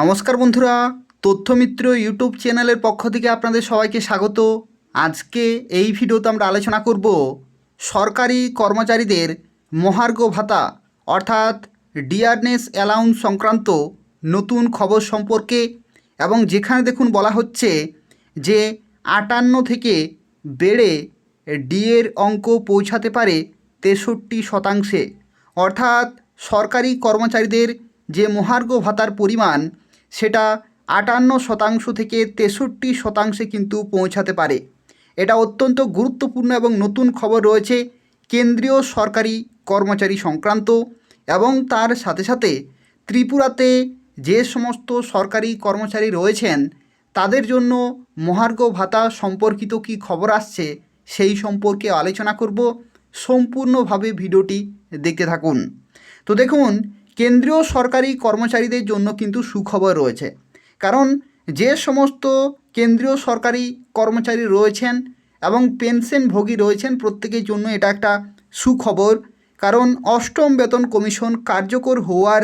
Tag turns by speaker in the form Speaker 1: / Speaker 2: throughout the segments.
Speaker 1: নমস্কার বন্ধুরা, তথ্যমিত্র ইউটিউব চ্যানেলের পক্ষ থেকে আপনাদের সবাইকে স্বাগত। আজকে এই ভিডিওতে আমরা আলোচনা করব সরকারি কর্মচারীদের মহার্ঘ ভাতা, অর্থাৎ ডিয়ারনেস অ্যালাউন্স সংক্রান্ত নতুন খবর সম্পর্কে এবং যেখানে দেখুন বলা হচ্ছে যে আটান্ন থেকে বেড়ে ডিএর অঙ্ক পৌঁছাতে পারে তেষট্টি শতাংশে। অর্থাৎ সরকারি কর্মচারীদের যে মহার্ঘ ভাতার পরিমাণ, সেটা আটান্ন শতাংশ থেকে তেষট্টি শতাংশে কিন্তু পৌঁছাতে পারে। এটা অত্যন্ত গুরুত্বপূর্ণ এবং নতুন খবর রয়েছে কেন্দ্রীয় সরকারি কর্মচারী সংক্রান্ত এবং তার সাথে সাথে ত্রিপুরাতে যে সমস্ত সরকারি কর্মচারী রয়েছেন, তাদের জন্য মহার্ঘ ভাতা সম্পর্কিত কি খবর আসছে সেই সম্পর্কে আলোচনা করব। সম্পূর্ণভাবে ভিডিওটি দেখতে থাকুন। তো দেখুন কেন্দ্রীয় সরকারি কর্মচারীদের জন্য কিন্তু সুখবর রয়েছে। কারণ যে সমস্ত কেন্দ্রীয় সরকারি কর্মচারী রয়েছেন এবং পেনশনভোগী রয়েছেন প্রত্যেকের জন্য এটা একটা সুখবর। কারণ অষ্টম বেতন কমিশন কার্যকর হওয়ার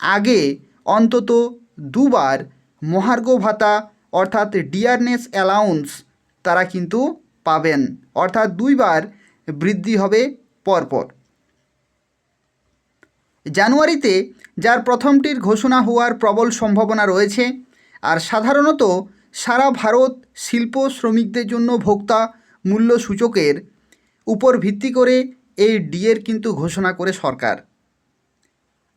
Speaker 1: আগে অন্তত দুবার মহার্ঘ ভাতা অর্থাৎ ডিয়ারনেস অ্যালাউন্স তারা কিন্তু পাবেন। অর্থাৎ দুইবার বৃদ্ধি হবে পরপর। জানুয়ারিতে, যার প্রথমটির ঘোষণা হওয়ার প্রবল সম্ভাবনা রয়েছে, আর সাধারণত সারা ভারত শিল্প শ্রমিকদের জন্য ভোক্তা মূল্য সূচকের উপর ভিত্তি করে এই ডিএর কিন্তু ঘোষণা করে সরকার।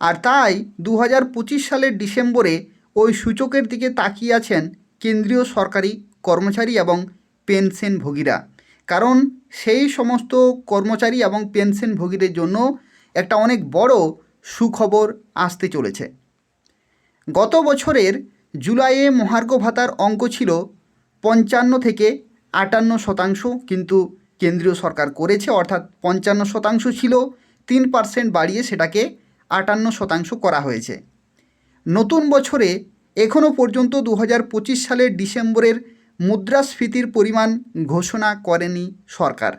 Speaker 1: আর তাই দু হাজার পঁচিশ সালের ডিসেম্বরে ওই সূচকের দিকে তাকিয়ে আছেন কেন্দ্রীয় সরকারি কর্মচারী এবং পেনশনভোগীরা। কারণ সেই সমস্ত কর্মচারী এবং পেনশনভোগীদের জন্য একটা অনেক বড় সুখবর আসতে চলেছে। গত বছরের জুলাইয়ে মহার্ঘ ভাতার অঙ্ক ছিল পঞ্চান্ন থেকে আটান্ন শতাংশ, কিন্তু কেন্দ্রীয় সরকার করেছে, অর্থাৎ পঞ্চান্ন শতাংশ ছিল, তিন পার্সেন্ট বাড়িয়ে সেটাকে আটান্ন শতাংশ করা হয়েছে। নতুন বছরে এখনও পর্যন্ত দু হাজার পঁচিশ সালের ডিসেম্বরের মুদ্রাস্ফীতির পরিমাণ ঘোষণা করেনি সরকার।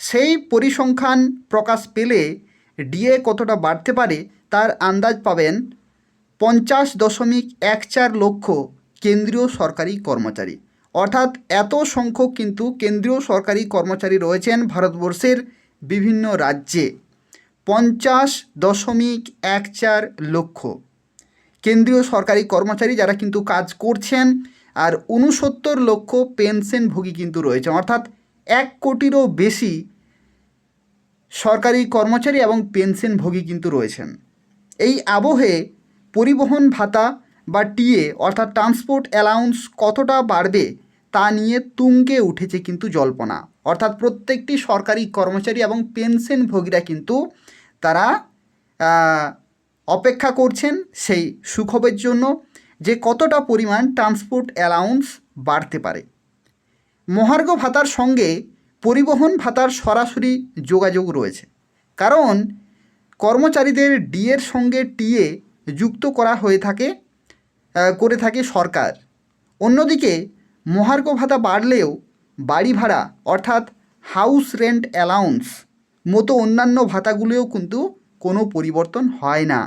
Speaker 1: সেই পরিসংখ্যান প্রকাশ পেলে ডিএ কতটা বাড়তে পারে তার আন্দাজ পাবেন পঞ্চাশ দশমিক এক চার লক্ষ কেন্দ্রীয় সরকারি কর্মচারী। অর্থাৎ এত সংখ্যক কিন্তু কেন্দ্রীয় সরকারি কর্মচারী রয়েছেন ভারতবর্ষের বিভিন্ন রাজ্যে। পঞ্চাশ দশমিক এক চার লক্ষ কেন্দ্রীয় সরকারি কর্মচারী যারা কিন্তু কাজ করছেন আর উনসত্তর লক্ষ পেনশনভোগী কিন্তু রয়েছে অর্থাৎ এক কোটিরও বেশি সরকারি কর্মচারী এবং পেনশনভোগী কিন্তু রয়েছেন। এই আবহে পরিবহন ভাতা বা টিএ অর্থাৎ ট্রান্সপোর্ট অ্যালাউন্স কতটা বাড়বে তা নিয়ে তুঙ্গে উঠেছে কিন্তু জল্পনা। অর্থাৎ প্রত্যেকটি সরকারি কর্মচারী এবং পেনশনভোগীরা কিন্তু তারা অপেক্ষা করছেন সেই সুখবরের জন্য যে কতটা পরিমাণ ট্রান্সপোর্ট অ্যালাউন্স বাড়তে পারে। মহার্ঘ ভাতার সঙ্গে পরিবহন ভাতার সরাসরি যোগাযোগ রয়েছে। কারণ, কর্মচারীদের ডিএর সঙ্গে টিএ যুক্ত করা হয়ে থাকে করে থাকে সরকার। অন্যদিকে, মহার্ঘ ভাতা বাড়লেও বাড়ি ভাড়া, অর্থাৎ হাউস রেন্ট অ্যালাউন্স মতো অন্যান্য ভাতাগুলিও কিন্তু কোনো পরিবর্তন হয় না।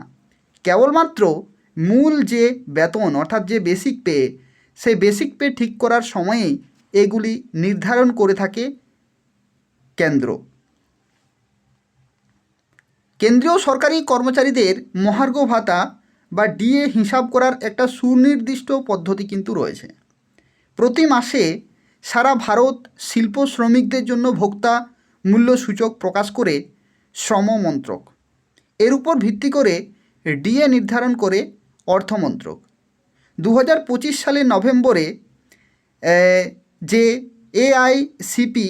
Speaker 1: কেবলমাত্র মূল যে বেতন, অর্থাৎ যে বেসিক পে সেই বেসিক পে ঠিক করার সময়েই এগুলি নির্ধারণ করে থাকে কেন্দ্র। কেন্দ্রীয় সরকারি কর্মচারীদের মহার্ঘ ভাতা বা ডিএ হিসাব করার একটা সুনির্দিষ্ট পদ্ধতি কিন্তু রয়েছে। প্রতি মাসে সারা ভারত শিল্প শ্রমিকদের জন্য ভোক্তা মূল্য সূচক প্রকাশ করে শ্রম মন্ত্রক এর উপর ভিত্তি করে ডিএ নির্ধারণ করে অর্থমন্ত্রক। দু হাজার পঁচিশ সালের নভেম্বরে যে এআইসিপি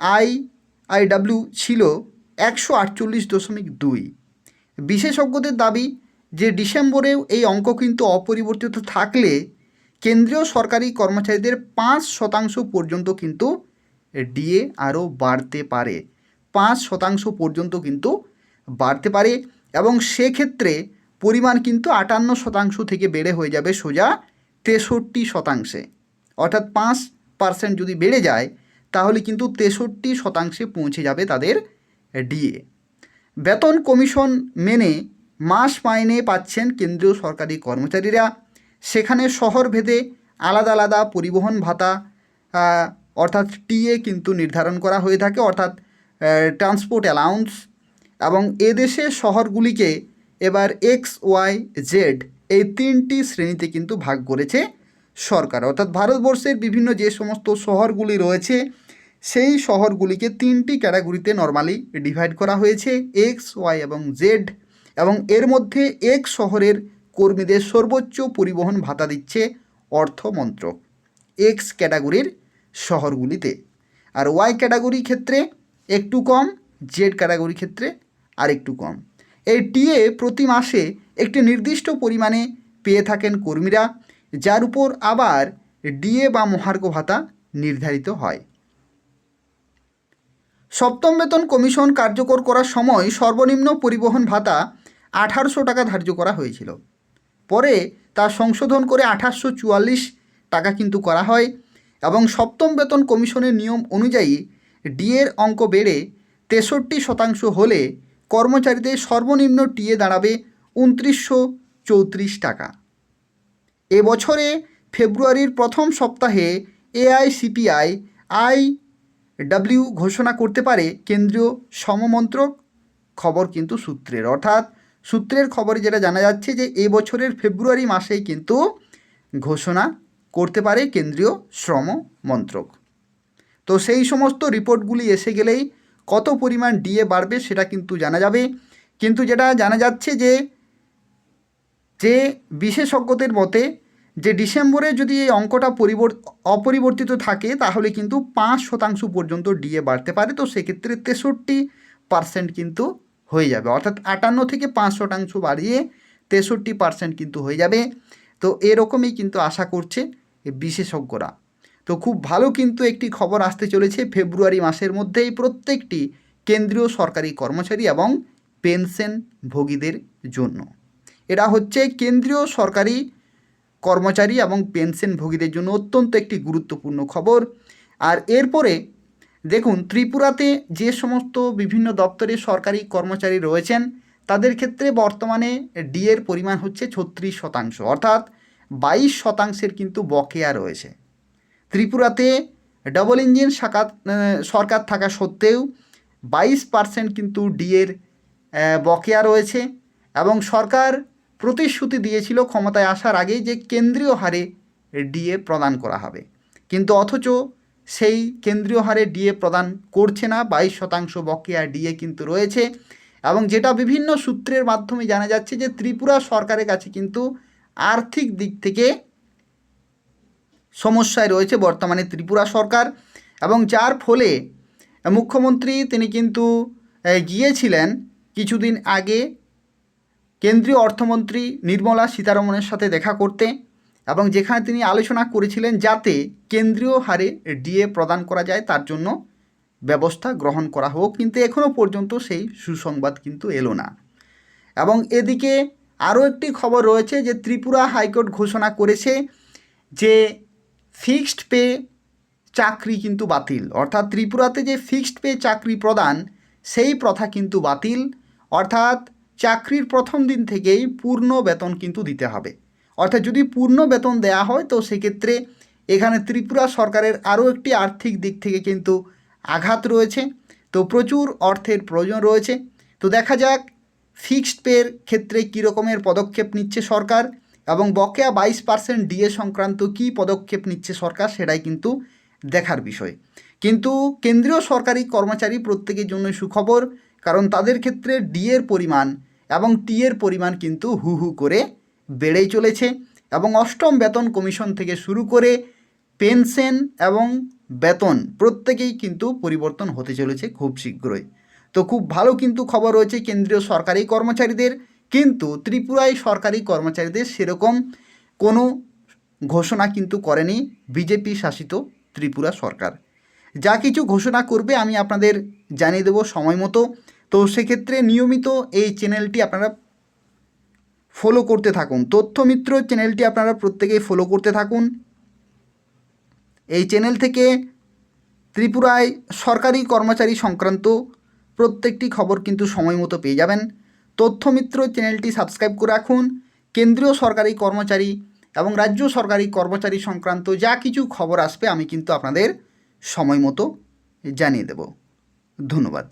Speaker 1: আই আইডাব্লিউ ছিল একশো আটচল্লিশ দশমিক দুই। বিশেষজ্ঞদের দাবি যে ডিসেম্বরেও এই অঙ্ক কিন্তু অপরিবর্তিত থাকলে কেন্দ্রীয় সরকারি কর্মচারীদের পাঁচ শতাংশ পর্যন্ত কিন্তু ডিএ আরও বাড়তে পারে। পাঁচ শতাংশ পর্যন্ত কিন্তু বাড়তে পারে এবং সেক্ষেত্রে পরিমাণ কিন্তু আটান্ন শতাংশ থেকে বেড়ে হয়ে যাবে সোজা তেষট্টি শতাংশে। অর্থাৎ পাঁচ পার্সেন্ট যদি বেড়ে যায় তাহলে কিন্তু তেষট্টি শতাংশে পৌঁছে যাবে তাদের ডিএ। বেতন কমিশন মেনে মাস মাইনে পাচ্ছেন কেন্দ্রীয় সরকারি কর্মচারীরা। সেখানে শহর ভেদে আলাদা আলাদা পরিবহন ভাতা অর্থাৎ টিএ কিন্তু নির্ধারণ করা হয়ে থাকে, অর্থাৎ ট্রান্সপোর্ট অ্যালাউন্স। এবং এদেশে শহরগুলিকে এবার এক্স, ওয়াই, জেড এই তিনটি শ্রেণীতে কিন্তু ভাগ করেছে সরকার। অর্থাৎ ভারতবর্ষের বিভিন্ন যে সমস্ত শহরগুলি রয়েছে সেই শহরগুলিকে তিনটি ক্যাটাগরিতে নর্মালি ডিভাইড করা হয়েছে এক্স ওয়াই এবং জেড এবং এর মধ্যে এক শহরের কর্মীদের সর্বোচ্চ পরিবহন ভাতা দিচ্ছে অর্থ মন্ত্রক এক্স ক্যাটাগরির শহরগুলিতে। আর ওয়াই ক্যাটাগরি ক্ষেত্রে একটু কম জেড ক্যাটাগরি ক্ষেত্রে আর একটু কম। এই টিএ প্রতি মাসে একটি নির্দিষ্ট পরিমাণে পেয়ে থাকেন কর্মীরা, যার উপর আবার ডিএ বা মহার্ঘ ভাতা নির্ধারিত হয়। সপ্তম বেতন কমিশন কার্যকর করার সময় সর্বনিম্ন পরিবহন ভাতা আঠারোশো টাকা ধার্য করা হয়েছিল। পরে তা সংশোধন করে আঠাশশো চুয়াল্লিশ টাকা কিন্তু করা হয় এবং সপ্তম বেতন কমিশনের নিয়ম অনুযায়ী ডিএর অঙ্ক বেড়ে তেষট্টি শতাংশ হলে কর্মচারীদের সর্বনিম্ন টিএ দাঁড়াবে উনত্রিশশো চৌত্রিশ টাকা। এবছরে ফেব্রুয়ারির প্রথম সপ্তাহে এআইসিপিআই আই ডাব্লিউ ঘোষণা করতে পারে কেন্দ্রীয় সমমন্ত্রক, খবর কিন্তু সূত্রের। অর্থাৎ সূত্রের খবরে যেটা জানা যাচ্ছে যে এই বছরের ফেব্রুয়ারি মাসেই কিন্তু ঘোষণা করতে পারে কেন্দ্রীয় শ্রম মন্ত্রক তো সেই সমস্ত রিপোর্টগুলি এসে গেলেই কত পরিমাণ ডিএ বাড়বে সেটা কিন্তু জানা যাবে। কিন্তু যেটা জানা যাচ্ছে যে যে বিশেষজ্ঞদের মতে যে ডিসেম্বরে যদি এই অঙ্কটা পরিবর অপরিবর্তিত থাকে, তাহলে কিন্তু পাঁচ শতাংশ পর্যন্ত ডিএ বাড়তে পারে। তো সেক্ষেত্রে তেষট্টি পার্সেন্ট কিন্তু হয়ে যাবে। অর্থাৎ আটান্ন থেকে পাঁচ শতাংশ বাড়িয়ে তেষট্টি পার্সেন্ট কিন্তু হয়ে যাবে। তো এরকমই কিন্তু আশা করছে বিশেষজ্ঞরা। তো খুব ভালো কিন্তু একটি খবর আসতে চলেছে ফেব্রুয়ারি মাসের মধ্যেই প্রত্যেকটি কেন্দ্রীয় সরকারি কর্মচারী এবং পেনশনভোগীদের জন্য। এটা হচ্ছে কেন্দ্রীয় সরকারি কর্মচারী এবং পেনশনভোগীদের জন্য অত্যন্ত একটি গুরুত্বপূর্ণ খবর। আর এরপরে দেখুন, ত্রিপুরাতে যে সমস্ত বিভিন্ন দপ্তরে সরকারি কর্মচারী রয়েছেন, তাদের ক্ষেত্রে বর্তমানে ডিএর পরিমাণ হচ্ছে ছত্রিশ শতাংশ, অর্থাৎ বাইশ শতাংশের কিন্তু বকেয়া রয়েছে। ত্রিপুরাতে ডবল ইঞ্জিন শাখা সরকার থাকা সত্ত্বেও বাইশ পার্সেন্ট কিন্তু ডিএর বকেয়া রয়েছে এবং সরকার প্রতিশ্রুতি দিয়েছিল ক্ষমতায় আসার আগেই যে কেন্দ্রীয় হারে ডিএ প্রদান করা হবে। কিন্তু অথচ সেই কেন্দ্রীয় হারে ডিএ প্রদান করছে না, বাইশ শতাংশ বকেয়া ডিএ কিন্তু রয়েছে এবং যেটা বিভিন্ন সূত্রের মাধ্যমে জানা যাচ্ছে যে ত্রিপুরা সরকারের কাছে কিন্তু আর্থিক দিক থেকে সমস্যায় রয়েছে বর্তমানে ত্রিপুরা সরকার এবং যার ফলে মুখ্যমন্ত্রী তিনি কিন্তু গিয়েছিলেন কিছুদিন আগে কেন্দ্রীয় অর্থমন্ত্রী নির্মলা সীতারমণের সাথে দেখা করতে এবং যেখানে তিনি আলোচনা করেছিলেন যাতে কেন্দ্রীয় হারে ডিএ প্রদান করা যায়, তার জন্য ব্যবস্থা গ্রহণ করা হোক। কিন্তু এখনও পর্যন্ত সেই সুসংবাদ কিন্তু এলো না। এবং এদিকে আরও একটি খবর রয়েছে যে ত্রিপুরা হাইকোর্ট ঘোষণা করেছে যে ফিক্সড পে চাকরি কিন্তু বাতিল। অর্থাৎ ত্রিপুরাতে যে ফিক্সড পে চাকরি প্রদান, সেই প্রথা কিন্তু বাতিল। অর্থাৎ চাকরির প্রথম দিন থেকেই পূর্ণ বেতন কিন্তু দিতে হবে। অর্থাৎ যদি পূর্ণ বেতন দেয়া হয়, তো সেক্ষেত্রে এখানে ত্রিপুরা সরকারের আরও একটি আর্থিক দিক থেকে কিন্তু আঘাত রয়েছে। তো প্রচুর অর্থের প্রয়োজন রয়েছে। তো দেখা যাক ফিক্সড পের ক্ষেত্রে কী রকমের পদক্ষেপ নিচ্ছে সরকার এবং বকেয়া বাইশ পার্সেন্ট ডিএ সংক্রান্ত কী পদক্ষেপ নিচ্ছে সরকার সেটাই কিন্তু দেখার বিষয়। কিন্তু কেন্দ্রীয় সরকারি কর্মচারী প্রত্যেকের জন্য সুখবর কারণ তাদের ক্ষেত্রে ডিএর পরিমাণ এবং টিএর পরিমাণ কিন্তু হু হু করে বেড়েই চলেছে এবং অষ্টম বেতন কমিশন থেকে শুরু করে পেনশন এবং বেতন প্রত্যেকেই কিন্তু পরিবর্তন হতে চলেছে খুব শীঘ্রই। তো খুব ভালো কিন্তু খবর রয়েছে কেন্দ্রীয় সরকারি কর্মচারীদের, কিন্তু ত্রিপুরায় সরকারি কর্মচারীদের সেরকম কোনো ঘোষণা কিন্তু করেনি বিজেপি শাসিত ত্রিপুরা সরকার। যা কিছু ঘোষণা করবে আমি আপনাদের জানিয়ে দেবো সময় মতো। সেক্ষেত্রে নিয়মিত এই চ্যানেলটি আপনারা ফলো করতে থাকুন। তথ্যমিত্র চ্যানেলটি আপনারা প্রত্যেকেই ফলো করতে থাকুন। এই চ্যানেল থেকে ত্রিপুরায় সরকারি কর্মচারী সংক্রান্ত প্রত্যেকটি খবর কিন্তু সময় মতো পেয়ে যাবেন। তথ্যমিত্র চ্যানেলটি সাবস্ক্রাইব করে রাখুন। কেন্দ্রীয় সরকারি কর্মচারী এবং রাজ্য সরকারি কর্মচারী সংক্রান্ত যা কিছু খবর আসবে আমি কিন্তু আপনাদের সময় মতো জানিয়ে দেব। ধন্যবাদ।